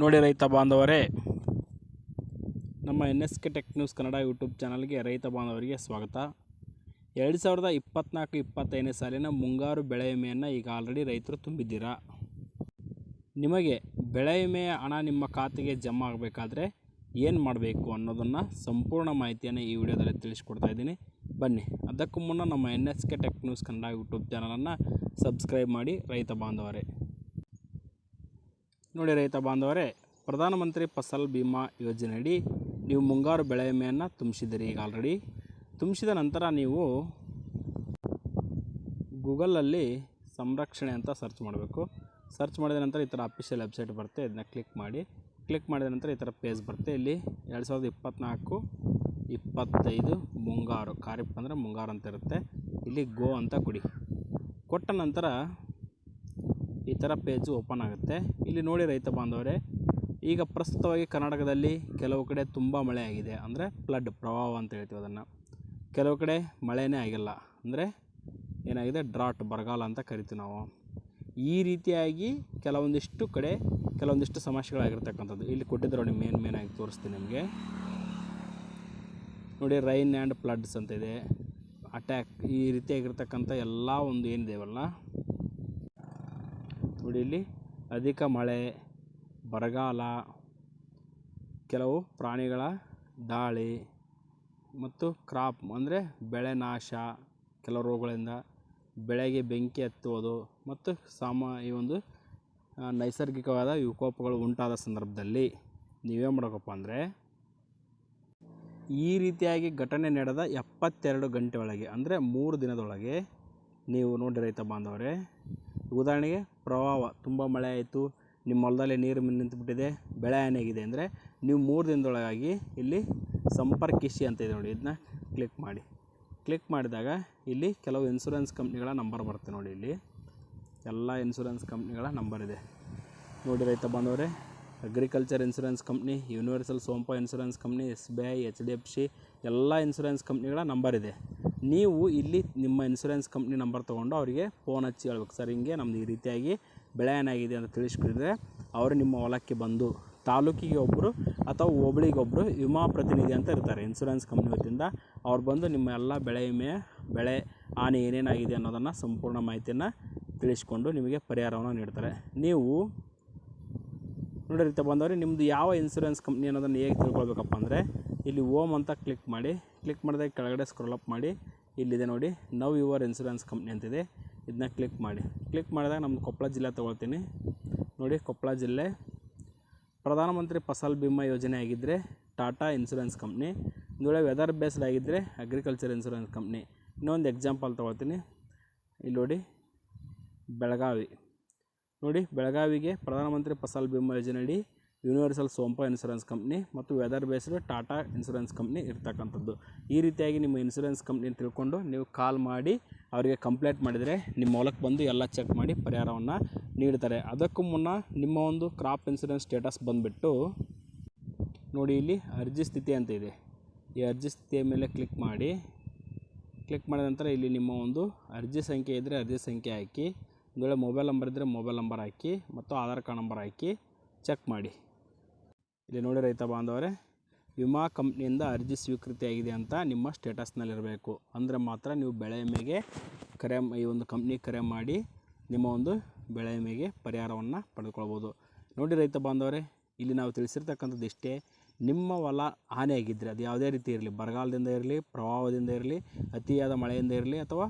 ನೋಡಿ ರೈತ ಬಾಂಧವರೇ, ನಮ್ಮ N S K tech news Kannada YouTube ಚಾನಲ್ಗೆ ರೈತ ಬಾಂಧವರಿಗೆ ಸ್ವಾಗತ. ಎರಡು ಸಾವಿರದ ಇಪ್ಪತ್ತ್ನಾಲ್ಕು ಇಪ್ಪತ್ತೈದನೇ ಸಾಲಿನ ಮುಂಗಾರು ಬೆಳೆ ವಿಮೆಯನ್ನು ಈಗ ಆಲ್ರೆಡಿ ರೈತರು ತುಂಬಿದ್ದೀರಾ? ನಿಮಗೆ ಬೆಳೆ ವಿಮೆಯ ಹಣ ನಿಮ್ಮ ಖಾತೆಗೆ ಜಮಾ ಆಗಬೇಕಾದ್ರೆ ಏನು ಮಾಡಬೇಕು ಅನ್ನೋದನ್ನು ಸಂಪೂರ್ಣ ಮಾಹಿತಿಯನ್ನು ಈ ವಿಡಿಯೋದಲ್ಲಿ ತಿಳಿಸ್ಕೊಡ್ತಾ ಇದ್ದೀನಿ. ಬನ್ನಿ, ಅದಕ್ಕೂ ಮುನ್ನ ನಮ್ಮ N S K tech news Kannada YouTube ಚಾನಲನ್ನು ಸಬ್ಸ್ಕ್ರೈಬ್ ಮಾಡಿ ರೈತ ಬಾಂಧವರೇ. ನೋಡಿ ರೈತ ಬಾಂಧವರೇ ಪ್ರಧಾನಮಂತ್ರಿ ಫಸಲ್ ಬಿಮಾ ಯೋಜನೆಯಡಿ ನೀವು ಮುಂಗಾರು ಬೆಳೆ ವಿಮೆಯನ್ನು ತುಂಬಿಸಿದ್ದೀರಿ ಈಗ ಆಲ್ರೆಡಿ ತುಂಬಿಸಿದ ನಂತರ ನೀವು ಗೂಗಲಲ್ಲಿ ಸಂರಕ್ಷಣೆ ಅಂತ ಸರ್ಚ್ ಮಾಡಬೇಕು. ಸರ್ಚ್ ಮಾಡಿದ ನಂತರ ಈ ಥರ ಅಫಿಷಿಯಲ್ ವೆಬ್ಸೈಟ್ ಬರುತ್ತೆ, ಇದನ್ನ ಕ್ಲಿಕ್ ಮಾಡಿ. ಕ್ಲಿಕ್ ಮಾಡಿದ ನಂತರ ಈ ಥರ ಪೇಜ್ ಬರುತ್ತೆ. ಇಲ್ಲಿ ಎರಡು ಸಾವಿರದ ಇಪ್ಪತ್ತ್ನಾಲ್ಕು ಇಪ್ಪತ್ತೈದು ಮುಂಗಾರು, ಖಾರಿಫ್ ಅಂದರೆ ಮುಂಗಾರು ಅಂತ ಇರುತ್ತೆ. ಇಲ್ಲಿ ಗೋ ಅಂತ ಕೊಡಿ. ಕೊಟ್ಟ ನಂತರ ಈ ಥರ ಪೇಜು ಓಪನ್ ಆಗುತ್ತೆ. ಇಲ್ಲಿ ನೋಡಿ ರೈತ ಬಾಂಧವರೇ, ಈಗ ಪ್ರಸ್ತುತವಾಗಿ ಕರ್ನಾಟಕದಲ್ಲಿ ಕೆಲವು ಕಡೆ ತುಂಬ ಮಳೆ ಆಗಿದೆ. ಅಂದರೆ ಫ್ಲಡ್ ಪ್ರವಾಹ ಅಂತ ಹೇಳ್ತೀವಿ ಅದನ್ನು. ಕೆಲವು ಕಡೆ ಮಳೆಯೇ ಆಗಿಲ್ಲ. ಅಂದರೆ ಏನಾಗಿದೆ? ಡ್ರಾಟ್ ಬರಗಾಲ ಅಂತ ಕರಿತೀವಿ ನಾವು. ಈ ರೀತಿಯಾಗಿ ಕೆಲವೊಂದಿಷ್ಟು ಕಡೆ ಕೆಲವೊಂದಿಷ್ಟು ಸಮಸ್ಯೆಗಳಾಗಿರ್ತಕ್ಕಂಥದ್ದು. ಇಲ್ಲಿ ಕೊಟ್ಟಿದ್ದರು ನೋಡಿ ಮೇನ್ ಮೇನ್ ಆಗಿ ತೋರಿಸ್ತೀನಿ ನಿಮಗೆ. ನೋಡಿ ರೈನ್ ಆ್ಯಂಡ್ ಫ್ಲಡ್ಸ್ ಅಂತ ಇದೆ. ಅಟ್ಯಾಕ್ ಈ ರೀತಿಯಾಗಿರ್ತಕ್ಕಂಥ ಎಲ್ಲ ಒಂದು ಏನಿದೆವಲ್ಲ ಇಲ್ಲಿ ಅಧಿಕ ಮಳೆ, ಬರಗಾಲ, ಕೆಲವು ಪ್ರಾಣಿಗಳ ದಾಳಿ ಮತ್ತು ಕ್ರಾಪ್ ಅಂದರೆ ಬೆಳೆ ನಾಶ, ಕೆಲವು ರೋಗಗಳಿಂದ ಬೆಳೆಗೆ ಬೆಂಕಿ ಹತ್ತುವುದು ಮತ್ತು ಸಾಮ, ಈ ಒಂದು ನೈಸರ್ಗಿಕವಾದ ವಿಕೋಪಗಳು ಉಂಟಾದ ಸಂದರ್ಭದಲ್ಲಿ ನೀವೇನು ಮಾಡಬೇಕಪ್ಪ ಅಂದರೆ ಈ ರೀತಿಯಾಗಿ ಘಟನೆ ನಡೆದ ಎಪ್ಪತ್ತೆರಡು ಗಂಟೆ ಒಳಗೆ ಅಂದರೆ ಮೂರು ದಿನದೊಳಗೆ ನೀವು ನೋಡಿ ರೈತ ಬಾಂಧವರೇ. ಉದಾಹರಣೆಗೆ ಪ್ರವಾಹ ತುಂಬ ಮಳೆ ಆಯಿತು, ನಿಮ್ಮ ಹೊಲದಲ್ಲಿ ನೀರು ನಿಂತುಬಿಟ್ಟಿದೆ, ಬೆಳೆ ಹಾನಿಯಾಗಿದೆ ಅಂದರೆ ನೀವು ಮೂರು ದಿನದೊಳಗಾಗಿ ಇಲ್ಲಿ ಸಂಪರ್ಕಿಸಿ ಅಂತ ಇದೆ ನೋಡಿ, ಇದನ್ನ ಕ್ಲಿಕ್ ಮಾಡಿ. ಕ್ಲಿಕ್ ಮಾಡಿದಾಗ ಇಲ್ಲಿ ಕೆಲವು ಇನ್ಸೂರೆನ್ಸ್ ಕಂಪ್ನಿಗಳ ನಂಬರ್ ಬರುತ್ತೆ ನೋಡಿ ಇಲ್ಲಿ. ಎಲ್ಲ ಇನ್ಸೂರೆನ್ಸ್ ಕಂಪ್ನಿಗಳ ನಂಬರ್ ಇದೆ. ನೋಡಿ ರೈತ ಬಾಂಧವರೇ agriculture insurance company universal Sompo insurance company S B I H D F C ಎಲ್ಲ ಇನ್ಸೂರೆನ್ಸ್ ಕಂಪ್ನಿಗಳ ನಂಬರ್ ಇದೆ. ನೀವು ಇಲ್ಲಿ ನಿಮ್ಮ ಇನ್ಸೂರೆನ್ಸ್ ಕಂಪ್ನಿ ನಂಬರ್ ತೊಗೊಂಡು ಅವರಿಗೆ ಫೋನ್ ಹಚ್ಚಿ ಹೇಳ್ಬೇಕು. ಸರ್, ಹಿಂಗೆ ನಮ್ದು ಈ ರೀತಿಯಾಗಿ ಬೆಳೆ ಏನಾಗಿದೆ ಅಂತ ತಿಳಿಸ್ಕೊಂಡ್ರೆ ಅವರು ನಿಮ್ಮ ಹೊಲಕ್ಕೆ ಬಂದು ತಾಲೂಕಿಗೆ ಒಬ್ಬರು ಅಥವಾ ಹೋಬಳಿಗೊಬ್ಬರು ವಿಮಾ ಪ್ರತಿನಿಧಿ ಅಂತ ಇರ್ತಾರೆ. ಇನ್ಸೂರೆನ್ಸ್ ಕಂಪ್ನಿ ವತಿಯಿಂದ ಅವ್ರು ಬಂದು ನಿಮ್ಮ ಎಲ್ಲ ಬೆಳೆ ವಿಮೆ, ಬೆಳೆ ಹಾನಿ ಏನೇನಾಗಿದೆ ಅನ್ನೋದನ್ನು ಸಂಪೂರ್ಣ ಮಾಹಿತಿಯನ್ನು ತಿಳಿಸ್ಕೊಂಡು ನಿಮಗೆ ಪರಿಹಾರವನ್ನು ನೀಡ್ತಾರೆ. ನೀವು ನೋಡಿ ಬಂದವರು ನಿಮ್ಮದು ಯಾವ ಇನ್ಸೂರೆನ್ಸ್ ಕಂಪ್ನಿ ಅನ್ನೋದನ್ನು ಹೇಗೆ ತಿಳ್ಕೊಳ್ಬೇಕಪ್ಪ ಅಂದರೆ, ಇಲ್ಲಿ ಓಮ್ ಅಂತ ಕ್ಲಿಕ್ ಮಾಡಿ ಕ್ಲಿಕ್ ಮಾಡಿದಾಗ ಕೆಳಗಡೆ ಸ್ಕ್ರೋಲ್ ಅಪ್ ಮಾಡಿ, ಇಲ್ಲಿದೆ ನೋಡಿ ನವ್ ಯುವರ್ ಇನ್ಸೂರೆನ್ಸ್ ಕಂಪ್ನಿ ಅಂತಿದೆ. ಇದನ್ನ ಕ್ಲಿಕ್ ಮಾಡಿ. ಕ್ಲಿಕ್ ಮಾಡಿದಾಗ ನಮ್ಮ ಕೊಪ್ಪಳ ಜಿಲ್ಲೆ ತೊಗೊಳ್ತೀನಿ. ನೋಡಿ, ಕೊಪ್ಪಳ ಜಿಲ್ಲೆ. ಪ್ರಧಾನಮಂತ್ರಿ ಫಸಲ್ ಬಿಮಾ ಯೋಜನೆ ಆಗಿದ್ದರೆ ಟಾಟಾ ಇನ್ಸೂರೆನ್ಸ್ ಕಂಪ್ನಿ ಒಂದು ವೇಳೆ ವೆದರ್ ಬೇಸ್ಡ್ ಆಗಿದ್ದರೆ ಅಗ್ರಿಕಲ್ಚರ್ ಇನ್ಸೂರೆನ್ಸ್ ಕಂಪ್ನಿ ಇನ್ನೊಂದು ಎಕ್ಸಾಂಪಲ್ ತೊಗೊಳ್ತೀನಿ. ಇಲ್ಲಿ ನೋಡಿ, ಬೆಳಗಾವಿ. ನೋಡಿ, ಬೆಳಗಾವಿಗೆ ಪ್ರಧಾನಮಂತ್ರಿ ಫಸಲ್ ಬಿಮಾ ಯೋಜನೆಯಡಿ ಯೂನಿವರ್ಸಲ್ ಸೋಂಪ ಇನ್ಸೂರೆನ್ಸ್ ಕಂಪ್ನಿ ಮತ್ತು weather based Tata insurance company ಇರ್ತಕ್ಕಂಥದ್ದು. ಈ ರೀತಿಯಾಗಿ ನಿಮ್ಮ ಇನ್ಸೂರೆನ್ಸ್ ಕಂಪ್ನಿ ತಿಳ್ಕೊಂಡು ನೀವು ಕಾಲ್ ಮಾಡಿ, ಅವರಿಗೆ ಕಂಪ್ಲೇಂಟ್ ಮಾಡಿದರೆ ನಿಮ್ಮ ಹೊಲಕ್ಕೆ ಬಂದು ಎಲ್ಲ ಚೆಕ್ ಮಾಡಿ ಪರಿಹಾರವನ್ನು ನೀಡ್ತಾರೆ. ಅದಕ್ಕೂ ಮುನ್ನ ನಿಮ್ಮ ಒಂದು ಕ್ರಾಪ್ ಇನ್ಸೂರೆನ್ಸ್ ಸ್ಟೇಟಸ್ ಬಂದುಬಿಟ್ಟು ನೋಡಿ, ಇಲ್ಲಿ ಅರ್ಜಿ ಸ್ಥಿತಿ ಅಂತ ಇದೆ. ಈ ಅರ್ಜಿ ಸ್ಥಿತಿಯ ಮೇಲೆ ಕ್ಲಿಕ್ ಮಾಡಿ, ಕ್ಲಿಕ್ ಮಾಡಿದ ನಂತರ ಇಲ್ಲಿ ನಿಮ್ಮ ಒಂದು ಅರ್ಜಿ ಸಂಖ್ಯೆ ಇದ್ದರೆ ಅರ್ಜಿ ಸಂಖ್ಯೆ ಹಾಕಿ ಒಂದು ವೇಳೆ ಮೊಬೈಲ್ ನಂಬರ್ ಇದ್ದರೆ ಮೊಬೈಲ್ ನಂಬರ್ ಹಾಕಿ ಮತ್ತು ಆಧಾರ್ ಕಾರ್ಡ್ ನಂಬರ್ ಹಾಕಿ ಚೆಕ್ ಮಾಡಿ. ಇಲ್ಲಿ ನೋಡಿ ರೈತ ಬಾಂಧವರೇ, ವಿಮಾ ಕಂಪ್ನಿಯಿಂದ ಅರ್ಜಿ ಸ್ವೀಕೃತಿಯಾಗಿದೆ ಅಂತ ನಿಮ್ಮ ಸ್ಟೇಟಸ್ನಲ್ಲಿರಬೇಕು ಅಂದರೆ ಮಾತ್ರ ನೀವು ಬೆಳೆ ವಿಮೆಗೆ ಕರೆ ಈ ಒಂದು ಕಂಪ್ನಿ ಕರೆ ಮಾಡಿ ನಿಮ್ಮ ಒಂದು ಬೆಳೆ ವಿಮೆಗೆ ಪರಿಹಾರವನ್ನು ಪಡೆದುಕೊಳ್ಬೋದು. ನೋಡಿ ರೈತ ಬಾಂಧವರೇ, ಇಲ್ಲಿ ನಾವು ತಿಳಿಸಿರ್ತಕ್ಕಂಥದ್ದು ಇಷ್ಟೇ, ನಿಮ್ಮ ಹೊಲ ಹಾನಿಯಾಗಿದ್ದರೆ ಅದು ಯಾವುದೇ ರೀತಿ ಇರಲಿ, ಬರಗಾಲದಿಂದ ಇರಲಿ, ಪ್ರವಾಹದಿಂದ ಇರಲಿ, ಅತಿಯಾದ ಮಳೆಯಿಂದ ಇರಲಿ ಅಥವಾ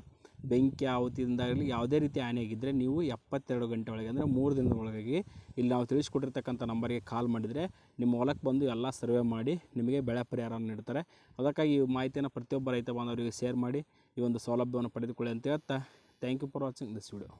ಬೆಂಕಿ ಆಹುತಿಯಿಂದ ಇರಲಿ ಯಾವುದೇ ರೀತಿ ಹಾನಿಯಾಗಿದ್ದರೆ ನೀವು ಎಪ್ಪತ್ತೆರಡು ಗಂಟೆ ಒಳಗೆ ಅಂದರೆ ಮೂರು ದಿನದ ಒಳಗಾಗಿ ಇಲ್ಲಿ ನಾವು ತಿಳಿಸ್ಕೊಟ್ಟಿರ್ತಕ್ಕಂಥ ನಂಬರಿಗೆ ಕಾಲ್ ಮಾಡಿದರೆ ನಿಮ್ಮ ಹೊಲಕ್ಕೆ ಬಂದು ಎಲ್ಲ ಸರ್ವೆ ಮಾಡಿ ನಿಮಗೆ ಬೆಳೆ ಪರಿಹಾರವನ್ನು ನೀಡ್ತಾರೆ. ಅದಕ್ಕಾಗಿ ಈ ಮಾಹಿತಿಯನ್ನು ಪ್ರತಿಯೊಬ್ಬ ರೈತ ಬಾಂಧವರಿಗೆ ಶೇರ್ ಮಾಡಿ ಈ ಒಂದು ಸೌಲಭ್ಯವನ್ನು ಪಡೆದುಕೊಳ್ಳಿ ಅಂತ ಹೇಳ್ತಾ thank you for watching this video